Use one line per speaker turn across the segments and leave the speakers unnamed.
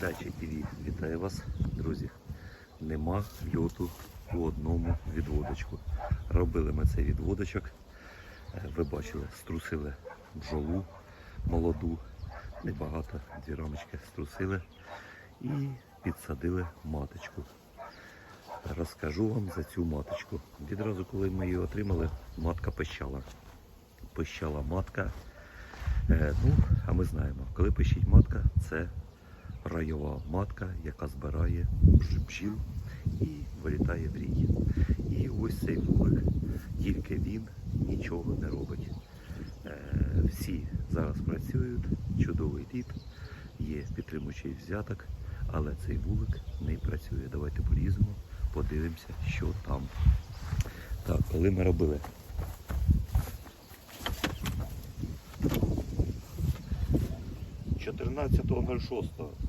Дача ТВ вітає вас, друзі. Нема льоту у одному відводочку. Робили ми цей відводочок. Е, Ви бачили, струсили бджолу молоду. Небагато, дві рамочки струсили і підсадили маточку. Розкажу вам за цю маточку. Відразу, коли ми її отримали, матка пищала. Пищала матка. Е, ну, а ми знаємо, коли пищить матка, це райова матка, яка збирає бж- бджіл і вилітає в рій. І ось цей вулик, тільки він нічого не робить. Е, всі зараз працюють, чудовий лід, є підтримуючий взяток, але цей вулик не працює. Давайте поліземо, подивимося, що там. Так, коли ми робили 14.06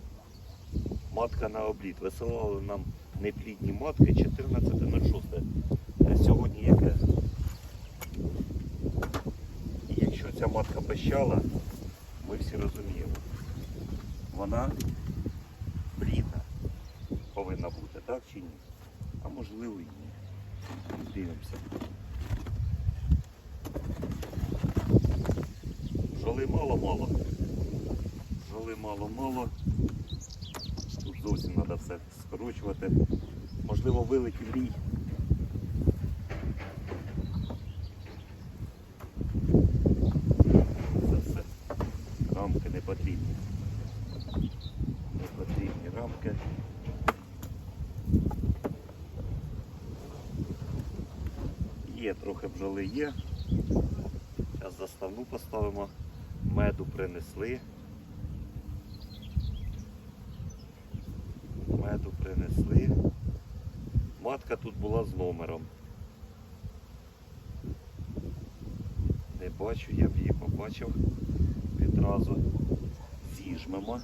матка на обліт. Висилали нам неплідні матки 14.06. Е, Сьогодні яке? І якщо ця матка пищала, ми всі розуміємо. Вона плідна повинна бути, так чи ні? А можливо і ні. Дивимося. Жоли мало-мало. Жоли мало-мало. Тут зовсім треба все скорочувати. Можливо, вилетів рій. Це все. Рамки не потрібні. Не потрібні рамки. Є трохи бджоли є. Зараз заставну поставимо. Меду принесли. Меду принесли. Матка тут була з номером. Не бачу, я б її побачив відразу. Зіжмемо.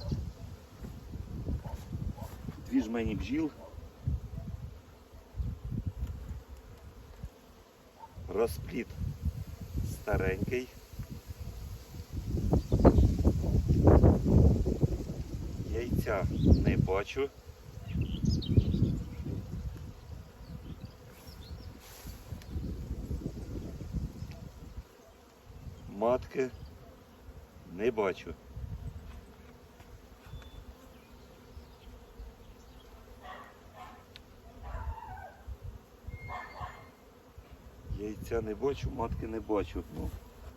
Дві жмені бджіл. Розпліт старенький. Яйця не бачу. Матки не бачу. Яйця не бачу, матки не бачу. Ну,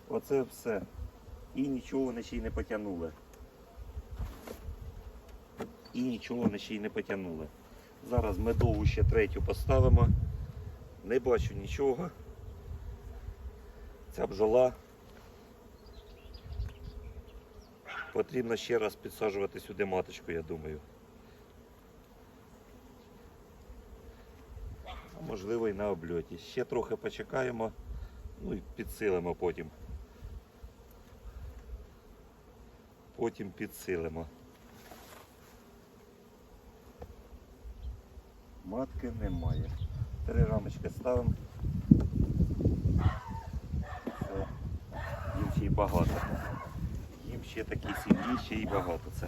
оце все. І нічого вони ще й не потягнули. І нічого вони ще й не потягнули. Зараз медову ще третю поставимо. Не бачу нічого. Ця бджола. Потрібно ще раз підсаджувати сюди маточку, я думаю. Можливо і на обльоті. Ще трохи почекаємо, ну і підсилимо потім. Потім підсилимо. Матки немає. Три рамочки ставимо. Ще й багато. Ще такі сім'ї, ще й багато це.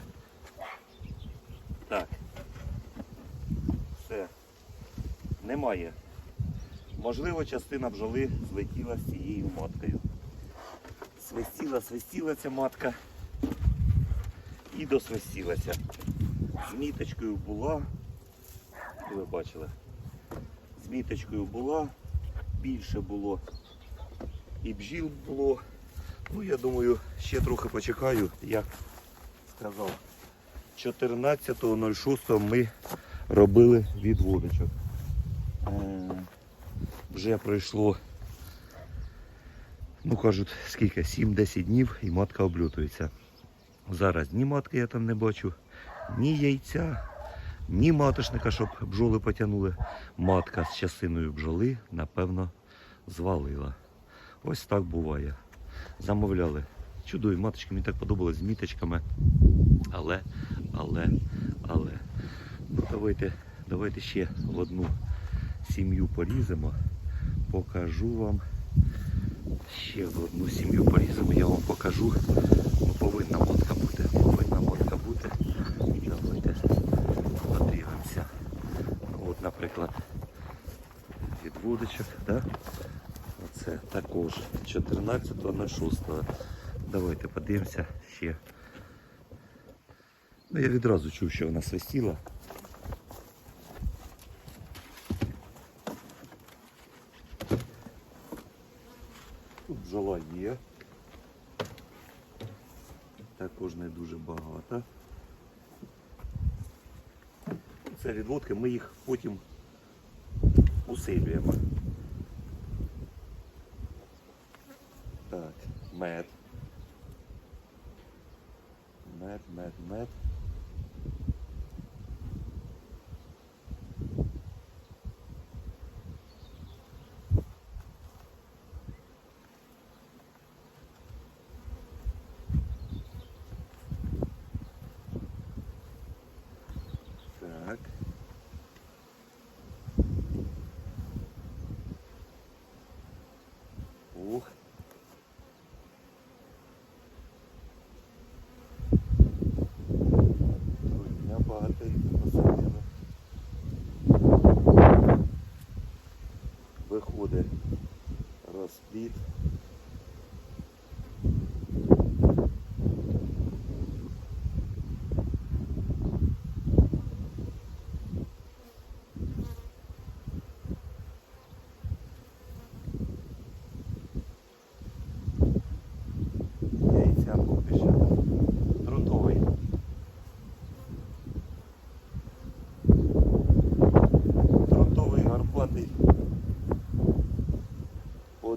Так. Все. Немає. Можливо, частина бджоли злетіла з цією маткою. Свистіла, свистіла ця матка і досвистілася. З міточкою була, ви бачили, з міточкою була, більше було і бджіл було. Ну, я думаю, ще трохи почекаю, як сказав. 14.06 ми робили відводочок. Е, Вже пройшло, ну кажуть, скільки, 7-10 днів і матка облютується. Зараз ні матки я там не бачу, ні яйця, ні маточника, щоб бджоли потягнули. Матка з частиною бджоли, напевно, звалила. Ось так буває. Замовляли. Чудові маточки, мені так подобалось з міточками. Але, але, але. Ну Давайте давайте ще в одну сім'ю поріземо. Покажу вам. Ще в одну сім'ю поріземо, я вам покажу. Ну, повинна мотка бути. Повинна мотка бути. Давайте подивимося. Ну, от, наприклад, від вудочок. Да? Це також 6. Давайте подивимося ще. Ну, я відразу чув, що вона свистіла. Тут бджола є. Також не дуже багато. Це відводки, ми їх потім усилюємо. Так, мед. Мед, мед, мед.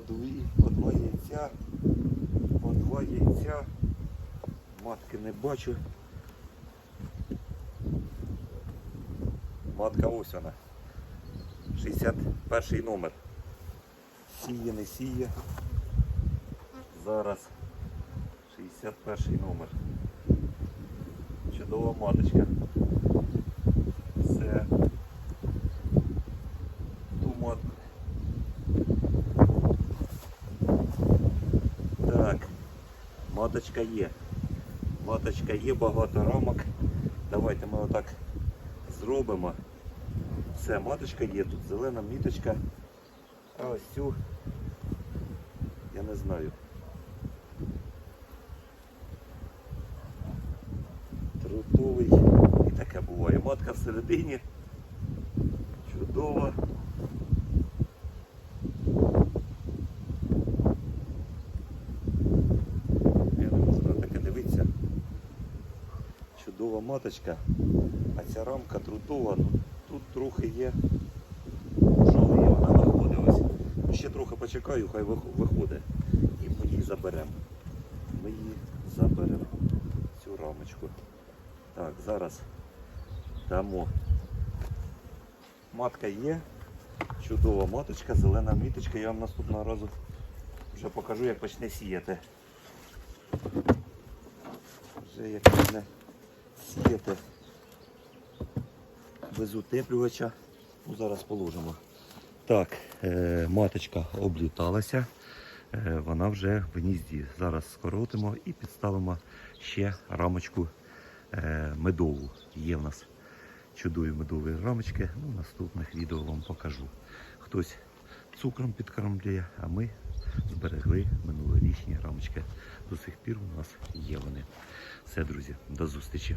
Дві, по два яйця. По два яйця. Матки не бачу. Матка ось вона. 61 номер. Сіє, не сіє. Зараз 61 номер. Чудова маточка. Це маточка є. Маточка є, багато рамок. Давайте ми отак зробимо. Все, маточка є, тут зелена міточка. А ось цю я не знаю. Трутовий. І таке буває. Матка всередині. Чудова. Я не можу на таке дивитися. Чудова маточка. А ця рамка трутова, ну тут трохи є. Жоли є, вона. Ну, Ще трохи почекаю, хай виходить. І ми її заберемо. Ми її заберемо. Цю рамочку. Так, зараз дамо. Матка є. Чудова маточка, зелена міточка. Я вам наступного разу вже покажу, як почне сіяти. Вже як почне сіяти без утеплювача. Ну, зараз положимо. Так, е, маточка обліталася. Е, вона вже в гнізді. Зараз скоротимо і підставимо ще рамочку е, медову. Є в нас чудові медові рамочки. Ну, наступних відео вам покажу. Хтось цукром підкармлює, а ми зберегли минулорічні рамочки. До сих пір у нас є вони. Все, друзі, до зустрічі.